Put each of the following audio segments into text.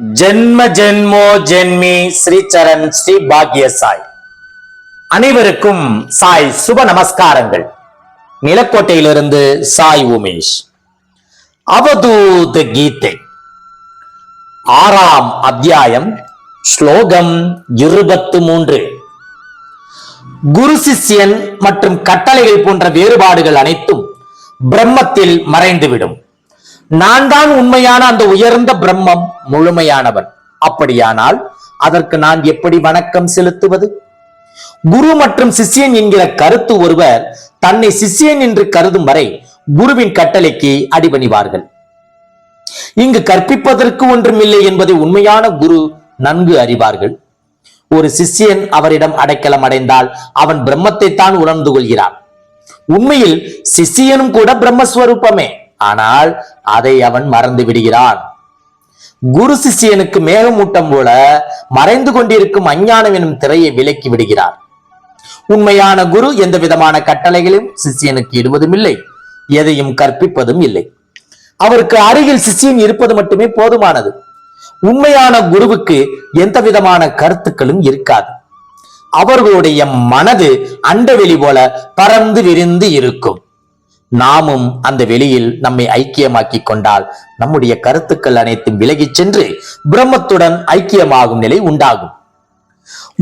ஜென்ம ஜென்மோ ஜென்மி ஸ்ரீச்சரண் ஸ்ரீ பாக்ய சாய் அனைவருக்கும் சாய் சுப நமஸ்காரங்கள். நிலக்கோட்டையிலிருந்து சாய் உமேஷ். அவதூத கீதை. ஆறாம் அத்தியாயம் ஸ்லோகம் இருபத்து மூன்று குரு சிஷ்யன் மற்றும் கட்டளைகள் போன்ற வேறுபாடுகள் அனைத்தும் பிரம்மத்தில் மறைந்துவிடும். நான் தான் உண்மையான அந்த உயர்ந்த பிரம்மம் முழுமையானவன். அப்படியானால் அதற்கு நான் எப்படி வணக்கம் செலுத்துவது? குரு மற்றும் சிஷ்யன் என்கிற கருத்து ஒருவர் தன்னை சிஷ்யன் என்று கருதும் வரை குருவின் கட்டளைக்கு அடிபணிவார்கள். இங்கு கற்பிப்பதற்கு ஒன்றுமில்லை என்பதை உண்மையான குரு நன்கு அறிவார்கள். ஒரு சிஷ்யன் அவரிடம் அடைக்கலம் அடைந்தால் அவன் பிரம்மத்தை தான் உணர்ந்து கொள்கிறான். உண்மையில் சிஷ்யனும் கூட பிரம்மஸ்வரூபமே. ஆனால் அதை அவன் மறந்து விடுகிறான். குரு சிஷ்யனுக்கு மேகமூட்டம் போல மறைந்து கொண்டிருக்கும் அஞ்ஞானம் எனும் திரையை விலக்கி விடுகிறார் உண்மையான குரு எந்த விதமான கட்டளைகளையும் சிஷியனுக்கு இடுவதும் இல்லை. எதையும் கற்பிப்பதும் இல்லை. அவருக்கு அருகில் சிஷ்யன் இருப்பது மட்டுமே போதுமானது. உண்மையான குருவுக்கு எந்த விதமான கருத்துக்களும் இருக்காது. அவர்களுடைய மனது அண்டவெளி போல பறந்து விரிந்து இருக்கும். நாமும் அந்த வெளியில் நம்மை ஐக்கியமாக்கிக் கொண்டால் நம்முடைய கருத்துக்கள் அனைத்தும் விலகிச் சென்று பிரம்மத்துடன் ஐக்கியமாகும் நிலை உண்டாகும்.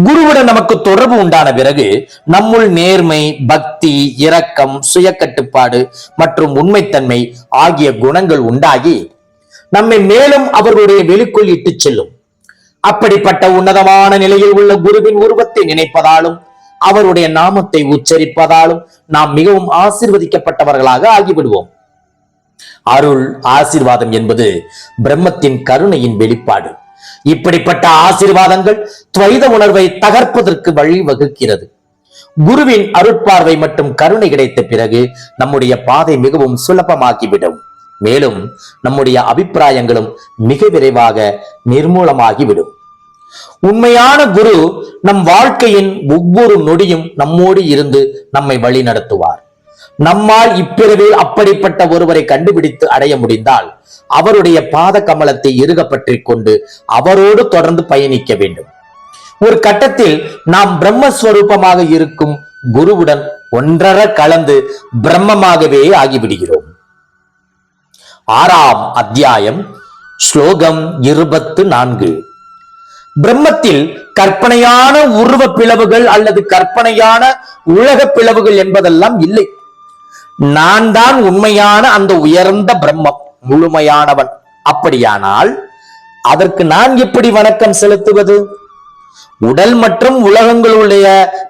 குருவுடன் நமக்கு தொடர்பு உண்டான பிறகு நம்முள் நேர்மை பக்தி இரக்கம் சுய கட்டுப்பாடு மற்றும் உண்மைத்தன்மை ஆகிய குணங்கள் உண்டாகி நம்மை மேலும் அவர்களுடைய வெளிக்குள் இட்டுச் செல்லும். அப்படிப்பட்ட உன்னதமான நிலையில் உள்ள குருவின் உருவத்தை நினைப்பதாலும் அவருடைய நாமத்தை உச்சரிப்பதாலும் நாம் மிகவும் ஆசிர்வதிக்கப்பட்டவர்களாக ஆகிவிடுவோம். அருள் ஆசிர்வாதம் என்பது பிரம்மத்தின் கருணையின் வெளிப்பாடு. இப்படிப்பட்ட ஆசிர்வாதங்கள் துவைத உணர்வை தகர்ப்பதற்கு வழிவகுக்கிறது. குருவின் அருட்பார்வை மற்றும் கருணை கிடைத்த பிறகு நம்முடைய பாதை மிகவும் சுலபமாகிவிடும். மேலும் நம்முடைய அபிப்பிராயங்களும் மிக விரைவாக நிர்மூலமாகிவிடும். உண்மையான குரு நம் வாழ்க்கையின் ஒவ்வொரு நொடியும் நம்மோடு இருந்து நம்மை வழி நடத்துவார் நம்மால் இப்பிறவில் அப்படிப்பட்ட ஒருவரை கண்டுபிடித்து அடைய முடிந்தால் அவருடைய பாத கமலத்தை இருகப்பற்றி கொண்டு அவரோடு தொடர்ந்து பயணிக்க வேண்டும். ஒரு கட்டத்தில் நாம் பிரம்மஸ்வரூபமாக இருக்கும் குருவுடன் ஒன்றர கலந்து பிரம்மமாகவே ஆகிவிடுகிறோம். ஆறாம் அத்தியாயம் ஸ்லோகம் இருபத்து நான்கு. பிரம்மத்தில் கற்பனையான உருவ பிளவுகள் அல்லது கற்பனையான உலக பிளவுகள் என்பதெல்லாம் இல்லை. நான் தான் உண்மையான அந்த உயர்ந்த பிரம்மம் முழுமையானவன். அப்படியானால் அதற்கு நான் எப்படி வணக்கம் செலுத்துவது? உடல் மற்றும் உலகங்களுடைய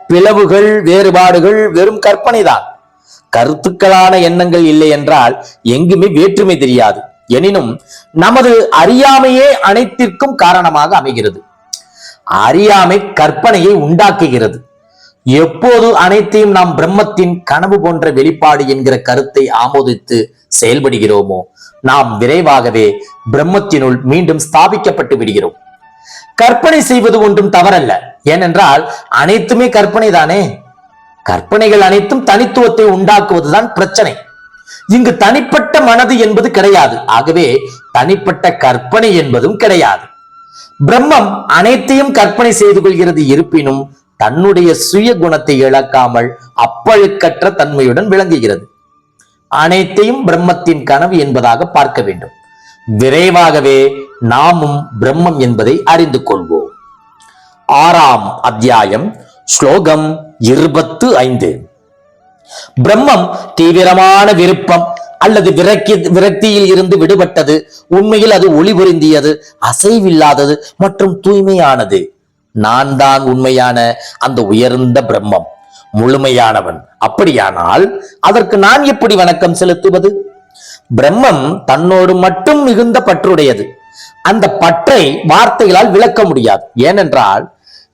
பிளவுகள் வேறுபாடுகள் வெறும் கற்பனைதான். கருத்துக்களான எண்ணங்கள் இல்லை என்றால் எங்குமே வேற்றுமை தெரியாது. எனினும் நமது அறியாமையே அனைத்திற்கும் காரணமாக அமைகிறது. அறியாமை கற்பனையை உண்டாக்குகிறது. எப்போது அனைத்தையும் நாம் பிரம்மத்தின் கனவு போன்ற வெளிப்பாடு என்கிற கருத்தை ஆமோதித்து செயல்படுகிறோமோ நாம் விரைவாகவே பிரம்மத்தினுள் மீண்டும் ஸ்தாபிக்கப்பட்டு விடுகிறோம். கற்பனை செய்வது ஒன்றும் தவறல்ல. ஏனென்றால் அனைத்துமே கற்பனை தானே கற்பனைகள் அனைத்தும் தனித்துவத்தை உண்டாக்குவதுதான் பிரச்சனை. இங்கு தனிப்பட்ட மனது என்பது கிடையாது. ஆகவே தனிப்பட்ட கற்பனை என்பதும் கிடையாது. பிரம்மம் அனைத்தையும் கற்பனை செய்து கொள்கிறது இருப்பினும் தன்னுடைய சுய குணத்தை இழக்காமல் அப்பழுக்கற்ற தன்மையுடன் விளங்குகிறது. அனைத்தையும் பிரம்மத்தின் கனவு என்பதாக பார்க்க வேண்டும். விரைவாகவே நாமும் பிரம்மம் என்பதை அறிந்து கொள்வோம். ஆறாம் அத்தியாயம் ஸ்லோகம் இருபத்து ஐந்து. பிரம்மம் தீவிரமான விருப்பம் அல்லது விரக்கி விரக்தியில் இருந்து விடுபட்டது. உண்மையில் அது ஒளிபொருந்தியது அசைவில்லாதது மற்றும் தூய்மையானது. நான் தான் உண்மையான அந்த உயர்ந்த பிரம்மம் முழுமையானவன். அப்படியானால் அதற்கு நான் எப்படி வணக்கம் செலுத்துவது? பிரம்மம் தன்னோடு மட்டும் மிகுந்த பற்றுடையது. அந்த பற்றை வார்த்தைகளால் விளக்க முடியாது. ஏனென்றால்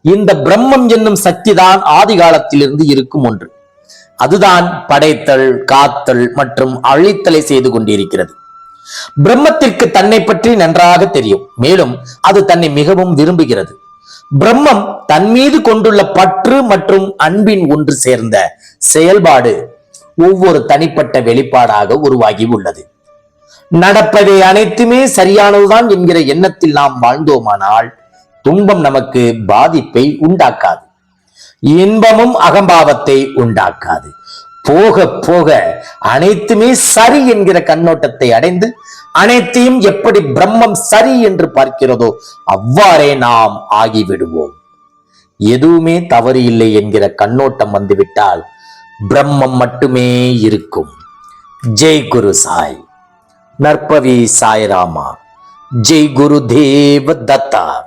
இந்த பிரம்மம் என்னும் சக்திதான் ஆதி காலத்திலிருந்து இருக்கும் ஒன்று. அதுதான் படைத்தல் காத்தல் மற்றும் அழித்தலை செய்து கொண்டிருக்கிறது. பிரம்மத்திற்கு தன்னை பற்றி நன்றாக தெரியும். மேலும் அது தன்னை மிகவும் விரும்புகிறது. பிரம்மம் தன் மீது கொண்டுள்ள பற்று மற்றும் அன்பின் ஒன்று சேர்ந்த செயல்பாடு ஒவ்வொரு தனிப்பட்ட வெளிப்பாடாக உருவாகி உள்ளது. நடப்பதை அனைத்துமே சரியானதுதான் என்கிற எண்ணத்தில் நாம் வாழ்ந்தோமானால் துன்பம் நமக்கு பாதிப்பை உண்டாக்காது. இன்பமும் அகம்பாவத்தை உண்டாக்காது. போக போக அனைத்துமே சரி என்கிற கண்ணோட்டத்தை அடைந்து அனைத்தையும் எப்படி பிரம்மம் சரி என்று பார்க்கிறதோ அவ்வாறே நாம் ஆகிவிடுவோம். எதுவுமே தவறு இல்லை என்கிற கண்ணோட்டம் வந்துவிட்டால் பிரம்மம் மட்டுமே இருக்கும். ஜெய் குரு சாய். நற்பவி சாய்ராமா. ஜெய் குரு தேவ தத்தா